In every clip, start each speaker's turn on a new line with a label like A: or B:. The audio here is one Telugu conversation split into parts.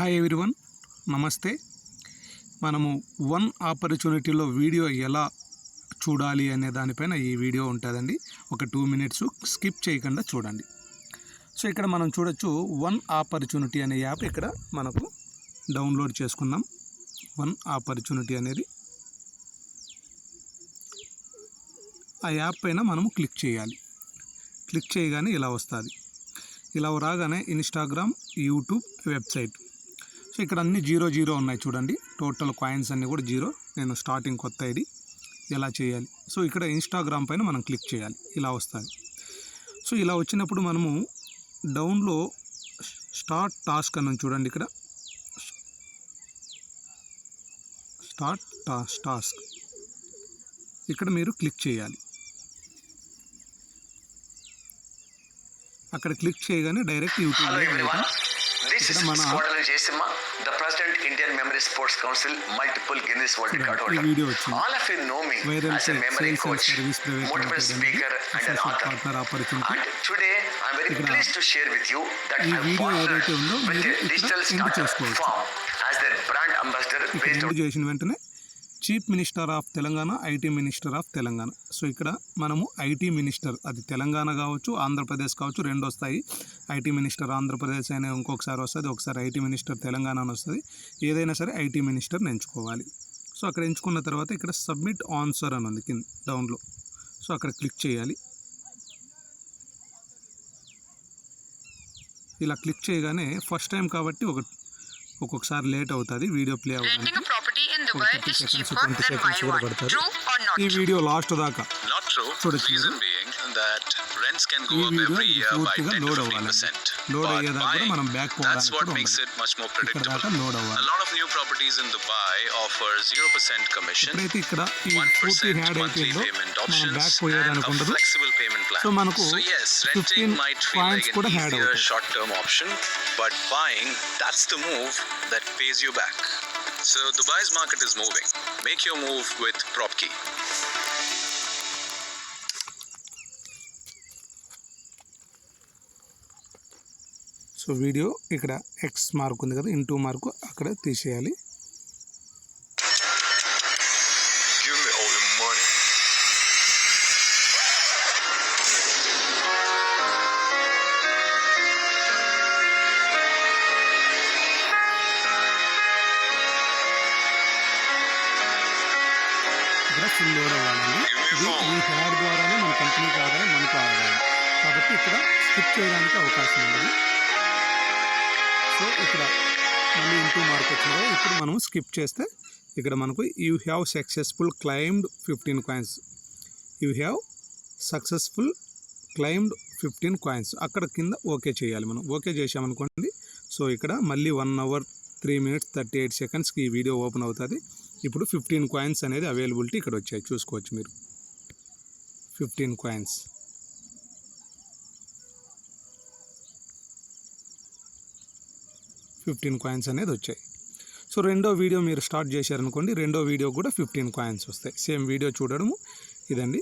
A: హాయ్ ఎవ్రీవన్ నమస్తే మనము వన్ ఆపర్చునిటీలో వీడియో ఎలా చూడాలి అనే దానిపైన ఈ వీడియో ఉంటుందండి. ఒక టూ మినిట్స్ స్కిప్ చేయకుండా చూడండి. సో ఇక్కడ మనం చూడొచ్చు వన్ ఆపర్చునిటీ అనే యాప్ ఇక్కడ మనకు డౌన్లోడ్ చేసుకున్నాం. వన్ ఆపర్చునిటీ అనేది ఆ యాప్ పైన మనము క్లిక్ చేయాలి. క్లిక్ చేయగానే ఇలా వస్తుంది. ఇలా రాగానే ఇన్స్టాగ్రామ్ యూట్యూబ్ వెబ్సైట్ ఇక్కడ అన్ని జీరో జీరో ఉన్నాయి చూడండి. టోటల్ కాయిన్స్ అన్నీ కూడా జీరో. నేను స్టార్టింగ్ కొత్త ఐడి ఎలా చేయాలి? సో ఇక్కడ ఇన్స్టాగ్రామ్ పైన మనం క్లిక్ చేయాలి. ఇలా వస్తుంది. సో ఇలా వచ్చినప్పుడు మనము డౌన్లో స్టార్ట్ టాస్క్ అని చూడండి ఇక్కడ. స్టార్ట్ టాస్ టాస్క్ ఇక్కడ మీరు క్లిక్ చేయాలి. అక్కడ క్లిక్ చేయగానే direct
B: everyone. This is Squadron Jaisima, the President Indian Memory Sports Council, multiple Guinness World Record holder. All of you know me as a memory coach, motivational speaker and an author. And today I'm very pleased to share with you that
A: ఈ
B: I
A: video
B: partnered with a digital startup firm as their brand ambassador based
A: వెంటనే chief minister of Telangana IT minister of Telangana. So ఇక్కడ మనము ఐటీ మినిస్టర్ అది తెలంగాణ కావచ్చు ఆంధ్రప్రదేశ్ కావచ్చు రెండు వస్తాయి. ఐటీ మినిస్టర్ ఆంధ్రప్రదేశ్ అయినా ఇంకొకసారి వస్తుంది ఒకసారి ఐటీ మినిస్టర్ తెలంగాణ అని వస్తుంది. ఏదైనా సరే ఐటీ మినిస్టర్ని ఎంచుకోవాలి. సో అక్కడ ఎంచుకున్న తర్వాత ఇక్కడ సబ్మిట్ ఆన్సర్ అని ఉంది కింద డౌన్లో. సో అక్కడ క్లిక్ చేయాలి. ఇలా క్లిక్ చేయగానే ఫస్ట్ టైం కాబట్టి ఒక ఒక్కొక్కసారి లేట్ అవుతుంది వీడియో ప్లే అవ్వడానికి.
C: property in Dubai
A: 30
C: is
A: seconds,
C: cheaper
A: 20
C: than
A: seconds
C: buying
A: కూడా
C: one.
A: పడుతుంది.
C: True or not
A: ఈ
C: true?
A: వీడియో లాస్ట్ దాకా
D: Not true.
A: చూడొచ్చు
D: Reason
A: మీరు.
D: being that rents can
A: ఈ
D: go up
A: video
D: every year by
A: పూర్తిగా
D: 10 to
A: లోడ్
D: 15
A: అవ్వాలి
D: percent.
A: లోడ్
D: But
A: అయ్యేదాకా కూడా
D: buying,
A: మనం బ్యాక్
D: that's
A: పోవడానికి
D: what
A: కూడా
D: makes
A: ఉండదు
D: it much more
A: ఇక్కడ
D: predictable.
A: దాకా లోడ్
D: A
A: అవ్వాలి
D: lot of new properties in Dubai offer 0% commission,
A: ఎప్పుడైతే ఇక్కడ ఈ పూర్తి
D: 1%
A: హ్యాడ్
D: monthly
A: అయిపోయిందో
D: payment
A: మనం
D: options,
A: బ్యాక్
D: and
A: పోయేదానికి
D: a
A: ఉండదు
D: flexible payment plan.
A: సో మనకు
D: So yes,
A: 15
D: renting might feel
A: points
D: like
A: కూడా
D: an
A: యాడ్
D: easier
A: అవుతాయి
D: short-term option, but buying, that's the move that pays you back. So Dubai's market is moving. Make your move with PropKey.
A: So video ఇక్కడ ఎక్స్ మార్క్ ఉంది కదా ఇంటూ మార్కు అక్కడ తీసేయాలి ఇక్కడ ఫుల్ లోడ్ అవ్వాలండి ఇది ఈ హ్యాడ్ ద్వారానే మన కంపెనీకి ఆదాయం మనకు ఆదాయం. కాబట్టి ఇక్కడ స్కిప్ చేయడానికి అవకాశం ఉంది సో ఇక్కడ మళ్ళీ ఇంటూ మార్క్ వచ్చింది ఇప్పుడు మనం స్కిప్ చేస్తే ఇక్కడ మనకు you have successful claimed fifteen coins you have successful claimed fifteen coins అక్కడ కింద ఓకే చేయాలి మనం. ఓకే చేసామనుకోండి సో ఇక్కడ మళ్ళీ one hour three minutes thirty eight సెకండ్స్కి ఈ వీడియో ఓపెన్ అవుతుంది. ఇప్పుడు ఫిఫ్టీన్ కాయిన్స్ అనేది అవైలబిలిటీ ఇక్కడ వచ్చాయి. చూసుకోవచ్చు మీరు. ఫిఫ్టీన్ కాయిన్స్ ఫిఫ్టీన్ కాయిన్స్ అనేది వచ్చాయి. సో రెండో వీడియో మీరు స్టార్ట్ చేశారనుకోండి రెండో వీడియో కూడా ఫిఫ్టీన్ కాయిన్స్ వస్తాయి. సేమ్ వీడియో చూడడము. ఇదండి.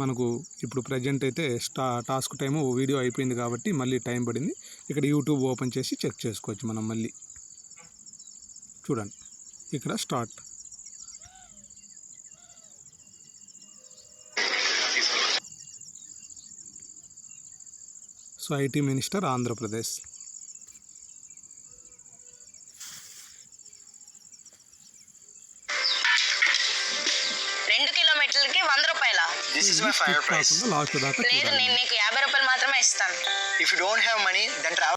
A: మనకు ఇప్పుడు ప్రజెంట్ అయితే స్టా టాస్క్ టైము వీడియో అయిపోయింది కాబట్టి మళ్ళీ టైం పడింది. ఇక్కడ యూట్యూబ్ ఓపెన్ చేసి చెక్ చేసుకోవచ్చు మనం మళ్ళీ. చూడండి. ఇక్కడ
E: start. So IT minister
A: Andhra Pradesh. Last దాకా
C: నేను నీకు యాభై రూపాయలు మాత్రమే ఇస్తాను.
E: You don't have money, then travel.